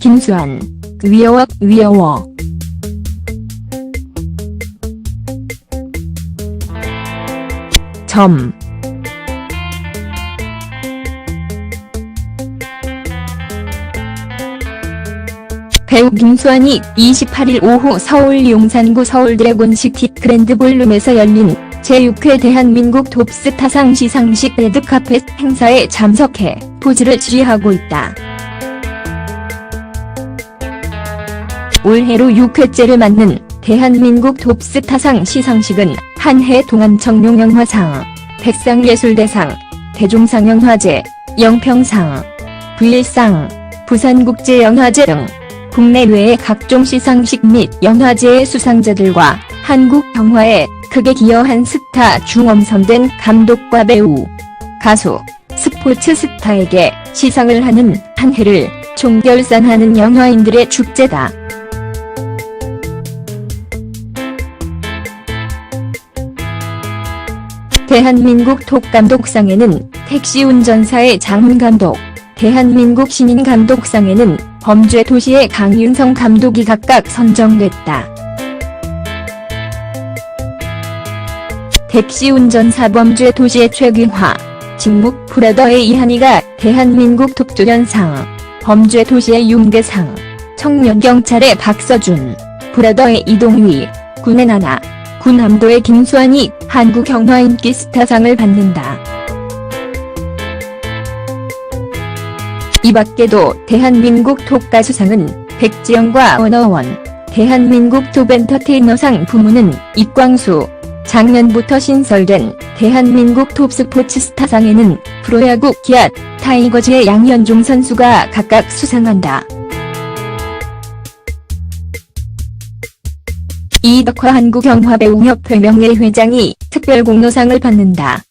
김수환, 위어워, 위어워. 점. 배우 김수환이 28일 오후 서울 용산구 서울 드래곤시티 그랜드 볼룸에서 열린 제6회 대한민국 톱스타상 시상식 레드카펫 행사에 참석해 포즈를 취하고 있다. 올해로 6회째를 맞는 대한민국 톱스타상 시상식은 한 해 동안 청룡영화상, 백상예술대상, 대종상영화제, 영평상, 부일상, 부산국제영화제 등 국내외의 각종 시상식 및 영화제의 수상자들과 한국 영화에 크게 기여한 스타 중 엄선된 감독과 배우, 가수, 스포츠 스타에게 시상을 하는 한 해를 총결산하는 영화인들의 축제다. 대한민국 톱감독상에는 택시 운전사의 장훈 감독, 대한민국 신인 감독상에는 범죄 도시의 강윤성 감독이 각각 선정됐다. 택시 운전사 범죄 도시의 최규화, 직묵 브라더의 이한이가 대한민국 톱조연상, 범죄 도시의 윤대상, 청년경찰의 박서준, 브라더의 이동휘, 군의 나나, 군함도의 김수환이 한국 영화 인기 스타상을 받는다. 이 밖에도 대한민국 톱가수상은 백지영과 원어원, 대한민국 톱엔터테이너상 부문은 입광수, 작년부터 신설된 대한민국 톱스포츠 스타상에는 프로야구 기아 타이거즈의 양현종 선수가 각각 수상한다. 이덕화 한국영화배우협회 명예회장이 특별공로상을 받는다.